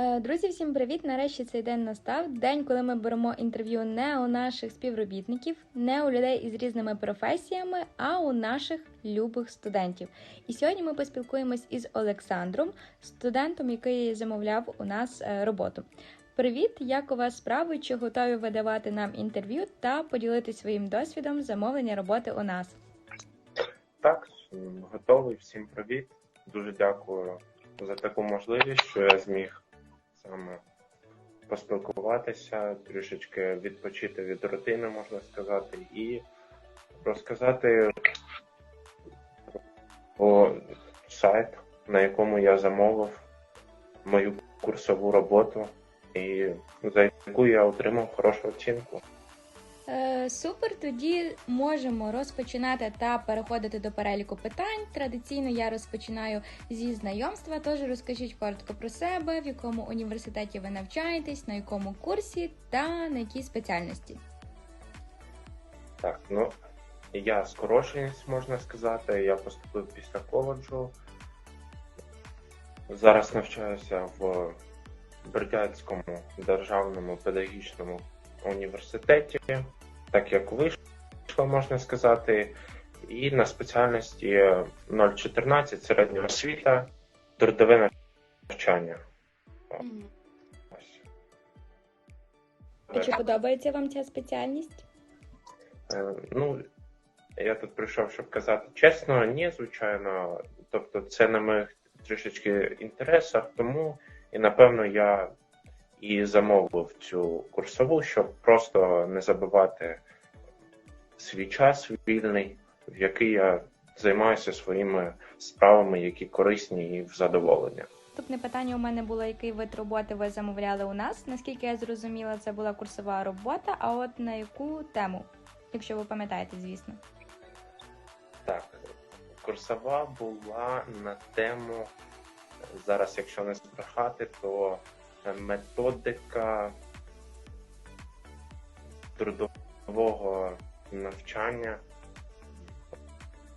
Е, Друзі, всім привіт! Нарешті цей день настав. День, коли ми беремо інтерв'ю не у наших співробітників, не у людей із різними професіями, а у наших любих студентів. І сьогодні ми поспілкуємось із Олександром, студентом, який замовляв у нас е, роботу. Привіт! Як у вас справи? Чи готові ви давати нам інтерв'ю та поділитися своїм досвідом замовлення роботи у нас? Так, готовий. Всім привіт. Дуже дякую за таку можливість, що я зміг саме поспілкуватися, трішечки відпочити від рутини, можна сказати, і розказати про сайт, на якому я замовив мою курсову роботу, і за яку я отримав хорошу оцінку. Е, Супер, тоді можемо розпочинати та переходити до переліку питань. Традиційно я розпочинаю зі знайомства. Тож розкажіть коротко про себе, в якому університеті ви навчаєтесь, на якому курсі та на якій спеціальності. Так, ну я скорошенець, можна сказати. Я поступив після коледжу. Зараз навчаюся в Бердянському державному педагогічному університеті, так як вийшло, можна сказати, і на спеціальності 014 середня освіта, трудове навчання. Ось. А чи подобається вам ця спеціальність? Е, Ну, я тут прийшов, щоб казати чесно, ні, звичайно. Тобто, це на моїх трішечки інтересах, тому і напевно я і замовив цю курсову, щоб просто не забивати свій час вільний, в який я займаюся своїми справами, які корисні і в задоволення. Наступне питання у мене було, який вид роботи ви замовляли у нас. Наскільки я зрозуміла, це була курсова робота. А от на яку тему, якщо ви пам'ятаєте, звісно. Так, курсова була на тему, зараз, якщо не збрехати, то методика трудового навчання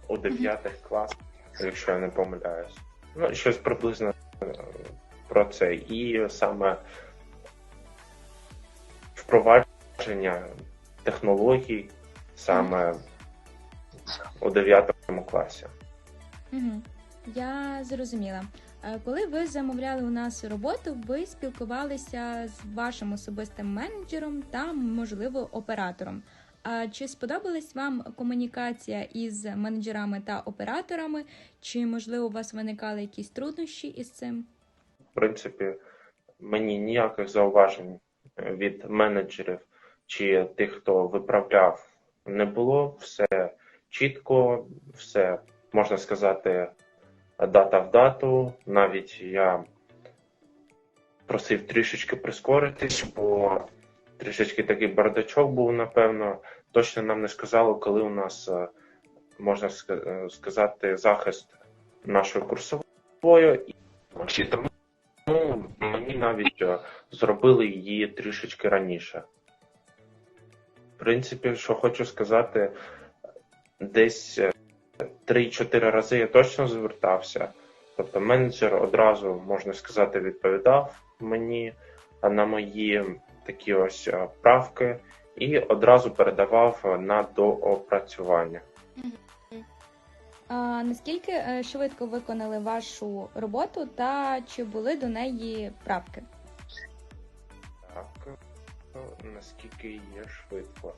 у 9 класах, якщо я не помиляюсь. Ну, щось приблизно е, про це. І саме впровадження технологій саме у 9 класі. Угу. Я зрозуміла. Е, Коли ви замовляли у нас роботу, ви спілкувалися з вашим особистим менеджером та, можливо, оператором. А чи сподобалась вам комунікація із менеджерами та операторами? Чи можливо у вас виникали якісь труднощі із цим? В принципі, мені ніяких зауважень від менеджерів чи тих, хто виправляв, не було. Все чітко, все можна сказати, дата в дату. Навіть я просив трішечки прискоритись, бо трішечки такий бардачок був, напевно. Точно нам не сказали, коли у нас е, можна е, сказати захист нашої курсової. І тому мені навіть е, зробили її трішечки раніше. В принципі, що хочу сказати, десь 3-4 рази я точно звертався. Тобто менеджер одразу, можна сказати, відповідав мені на мої такі ось правки і одразу передавав на доопрацювання. А наскільки е, швидко виконали вашу роботу та чи були до неї правки? Так, наскільки є швидко.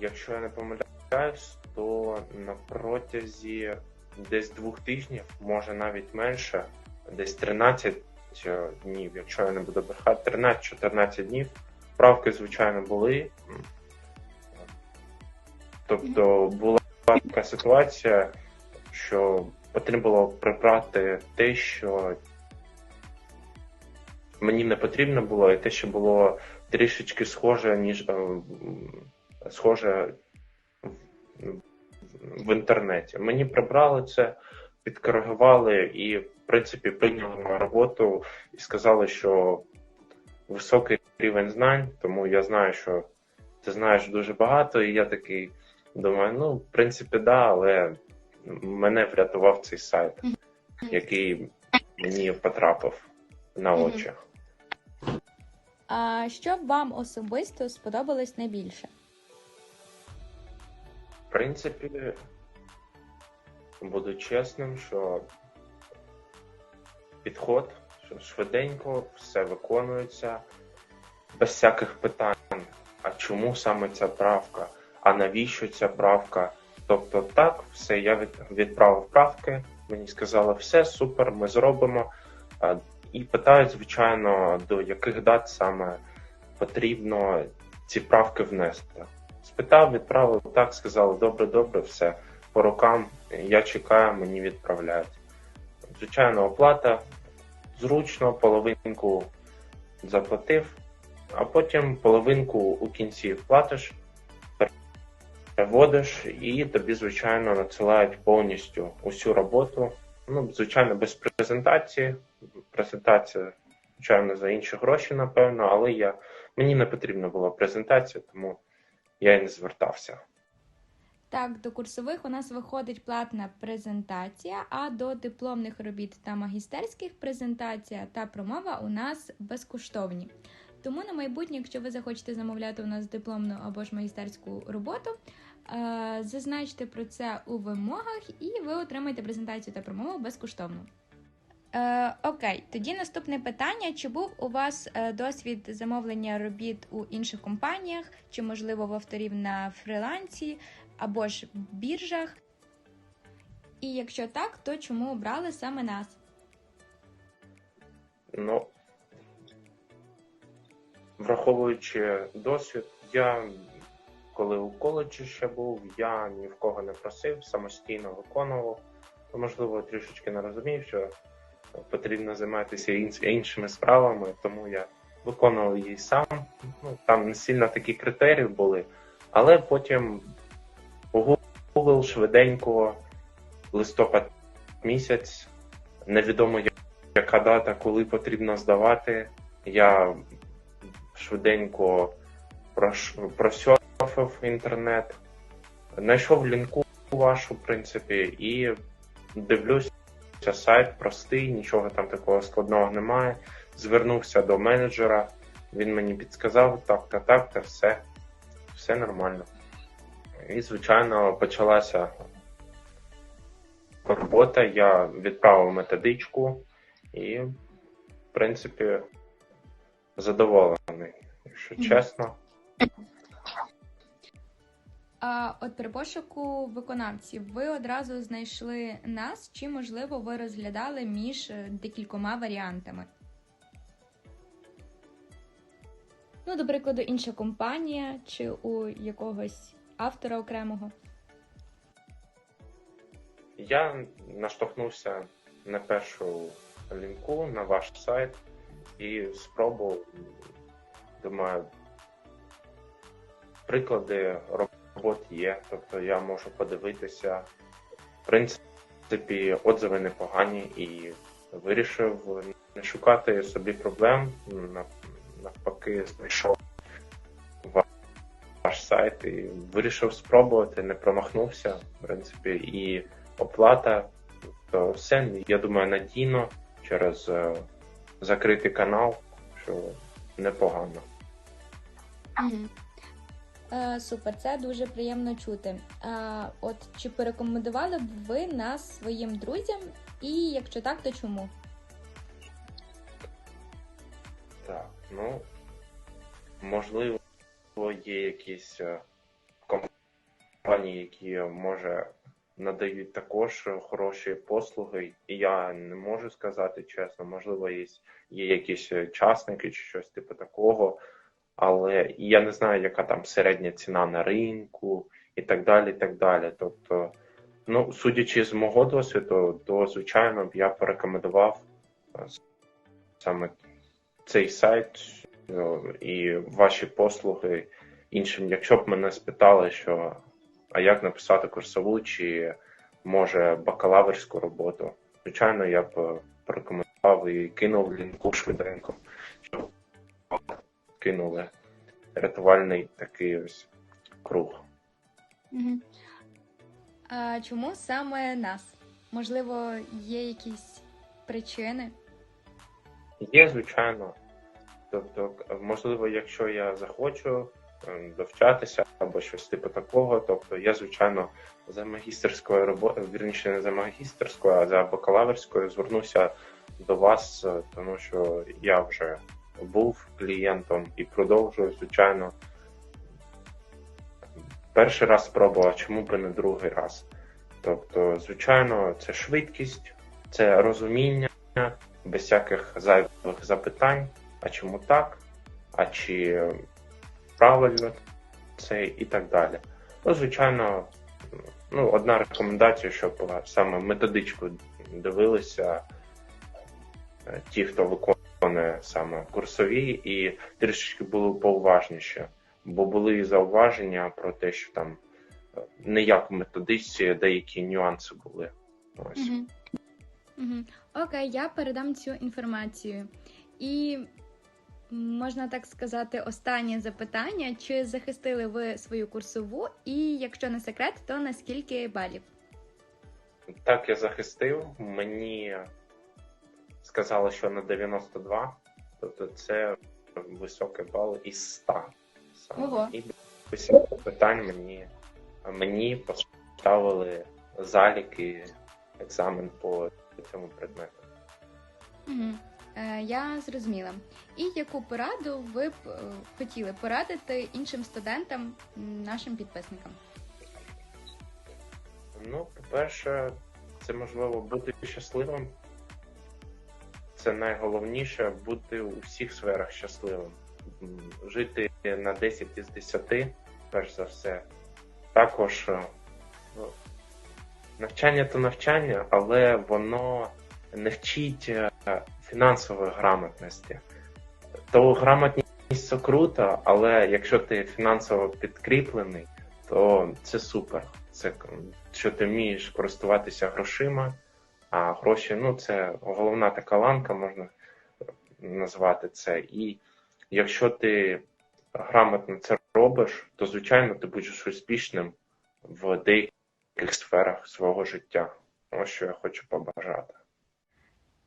Якщо я не помиляюсь, то на протязі десь двох тижнів, може навіть менше, десь 13 днів, якщо я не буду брехати, 13-14 днів. Правки, звичайно, були. Тобто була така ситуація, що потрібно було прибрати те, що мені не потрібно було, і те, що було трішечки схоже, ніж е, схоже в- інтернеті. Мені прибрали це, підкоригували і, в принципі, прийняли на роботу і сказали, що високий рівень знань, тому я знаю, що ти знаєш дуже багато, і я такий думаю, ну, в принципі, да, але мене врятував цей сайт, який мені потрапив на очі. А що вам особисто сподобалось найбільше? Принципі, буду чесним, що підход, що швиденько все виконується, без всяких питань. А чому саме ця правка? А навіщо ця правка? Тобто, так, все, я від, відправив правки, мені сказали, все, супер, ми зробимо. І питають, звичайно, до яких дат саме потрібно ці правки внести. Спитав, відправив так, сказали, добре, добре, все. По рукам я чекаю, мені відправляють. Звичайно, оплата зручно, половинку заплатив, а потім половинку у кінці платиш, переводиш і тобі, звичайно, надсилають повністю усю роботу. Ну, звичайно, без презентації. Презентація, звичайно, за інші гроші, напевно, але я, мені не потрібна була презентація, тому я і не звертався. Так, до курсових у нас виходить платна презентація, а до дипломних робіт та магістерських презентація та промова у нас безкоштовні. Тому на майбутнє, якщо ви захочете замовляти у нас дипломну або ж магістерську роботу, е, зазначте про це у вимогах, і ви отримаєте презентацію та промову безкоштовно. Е, окей, тоді наступне питання: чи був у вас е, досвід замовлення робіт у інших компаніях, чи можливо в авторів на фрилансі або ж біржах? І якщо так, то чому обрали саме нас? Ну, враховуючи досвід, я коли у коледжі ще був, я ні в кого не просив, самостійно виконував. Ну, Можливо, трішечки не розумів, що потрібно займатися іншими справами, тому я виконував її сам. Ну, там не сильно такі критерії були, але потім Google швиденько, листопад місяць, невідомо яка дата, коли потрібно здавати. Я швиденько просьорфив інтернет, знайшов лінку вашу, в принципі, і дивлюся, сайт простий, нічого там такого складного немає. Звернувся до менеджера, він мені підсказав, так, та так, та все, все нормально. І, звичайно, почалася робота. Я відправив методичку і, в принципі, задоволений, якщо чесно. А от при пошуку виконавців ви одразу знайшли нас, чи можливо ви розглядали між е, декількома варіантами? Ну, до прикладу, інша компанія чи у якогось автора окремого. Я наштовхнувся на першу лінку на ваш сайт і спробував, думаю, приклади робот є, тобто я можу подивитися. В принципі, отзиви непогані і вирішив не шукати собі проблем, навпаки, знайшов ваш сайт і вирішив спробувати, не промахнувся, в принципі, і оплата, то все, я думаю, надійно через е, закритий канал, що непогано. Е, супер, це дуже приємно чути. От чи порекомендували б ви нас своїм друзям? І якщо так, то чому? Так, ну можливо, є якісь е, компанії, які може надають також хороші послуги, і я не можу сказати чесно, можливо, є, є якісь е, частники чи щось типу такого, але я не знаю, яка там середня ціна на ринку і так далі. і так далі. Тобто, ну, судячи з мого досвіду, то звичайно б я порекомендував е, саме цей сайт і ваші послуги іншим. Якщо б мене спитали, що а як написати курсову чи може бакалаврську роботу, звичайно, я б е, порекомендував і кинув лінку швиденько, кинули рятувальний такий ось круг. Угу. А чому саме нас? Можливо, є якісь причини? Є, звичайно, Тобто, можливо, якщо я захочу ем, довчатися або щось типу такого, тобто я, звичайно, за магістерською роботою, вірніше не за магістерською, а за бакалаврською звернуся до вас, е, тому що я вже був клієнтом і продовжую, звичайно. Перший раз спробував, чому би не другий раз. Тобто, звичайно, це швидкість, це розуміння без всяких зайвих запитань, а чому так, а чи правильно це і так далі. Ну, звичайно, ну, одна рекомендація, щоб саме методичку дивилися ті, хто виконує саме курсові, і трішечки були поуважніші, бо були і зауваження про те, що там е, не як в методичці деякі нюанси були. Ось. Угу. Угу. Окей, я передам цю інформацію. І можна так сказати, останнє запитання: чи захистили ви свою курсову? І якщо не секрет, то на скільки балів? Так, я захистив. Мені сказали, що на 92, тобто це високий бал із 100. саме. Ого. І питань мені, мені поставили заліки, екзамен по цьому предмету. Угу. Е, я зрозуміла. І яку пораду ви б е, хотіли порадити іншим студентам, нашим підписникам? Ну, по-перше, це можливо бути щасливим. Це найголовніше бути у всіх сферах щасливим. Жити на 10 із 10, перш за все. Також е, навчання то навчання, але воно не вчить е, фінансової грамотності. То грамотність це круто, але якщо ти фінансово підкріплений, то це супер. Це що ти вмієш користуватися грошима, а гроші ну це головна така ланка, можна назвати це. І якщо ти грамотно це робиш, то звичайно ти будеш успішним в деяких сферах свого життя. Ось що я хочу побажати.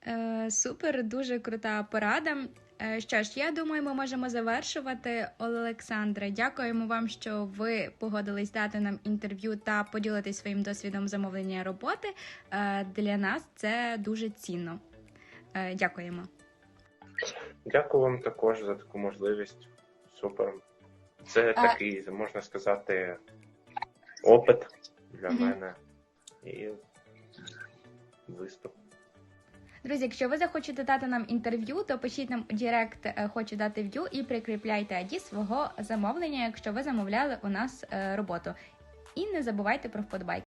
Е, супер, дуже крута порада. Е, що ж, я думаю, ми можемо завершувати. Олександре, дякуємо вам, що ви погодились дати нам інтерв'ю та поділитись своїм досвідом замовлення роботи. Е, для нас це дуже цінно. Дякуємо. Дякую вам також за таку можливість. Супер. Це такий, можна сказати, опит для мене і виступ. Друзі, якщо ви захочете дати нам інтерв'ю, то пишіть нам у Директ е, хочу дати в'ю і прикріпляйте ID свого замовлення, якщо ви замовляли у нас е, роботу. І не забувайте про вподобайки.